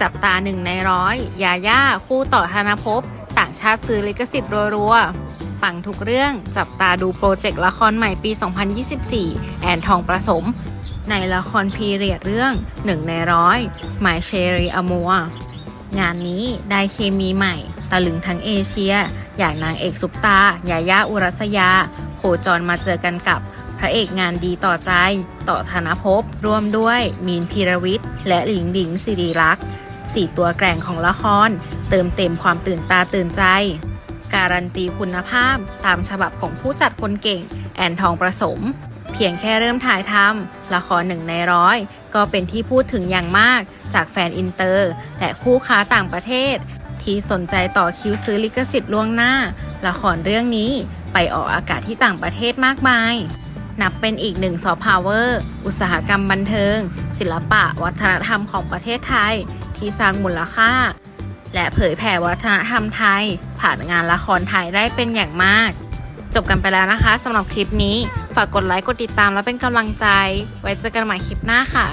จับตาหนึ่งในร้อยยาย่าคู่ต่อธนภพต่างชาติซื้อลิขสิทธิ์รัวๆปังทุกเรื่องจับตาดูโปรเจกต์ละครใหม่ปี 2024 แอนทองประสม ในละครพีเรียดเรื่องหนึ่งในร้อย My Cherry Amour งานนี้ได้เคมีใหม่ ตะลึงทั้งเอเชีย อย่างนางเอกซุปตา ยาย่าอุรัสยา โคจรมาเจอกันกับ พระเอกงานดีต่อใจ ต่อธนภพร่วมด้วย มีนพีรวิทย์ และหลิงหลิงสิริรักษ์ สี่ตัวแกร่งของละคร เติมเต็มความตื่นตาตื่นใจ การันตีคุณภาพตามฉบับของผู้จัดคนเก่ง แอนทองประสม เพียงแค่เริ่มถ่ายทำละครหนึ่งในร้อยก็เป็นที่พูดถึงอย่างมากจากแฟนอินเตอร์ และคู่ค้าต่างประเทศ ที่สนใจต่อคิวซื้อลิขสิทธิ์ล่วงหน้า ละครเรื่องนี้ไปออกอากาศที่ต่างประเทศมากมายนับเป็นอีกหนึ่งซอฟต์พาวเวอร์ อุตสาหกรรมบันเทิง ศิลปะวัฒนธรรมของประเทศไทย ที่สร้างมูลค่า และเผยแผ่วัฒนธรรมไทย ผ่านงานละครไทยได้เป็นอย่างมาก จบกันไปแล้วนะคะสำหรับคลิปนี้ ฝากกดไลค์กดติดตามและเป็นกำลังใจ ไว้เจอกันใหม่คลิปหน้าค่ะ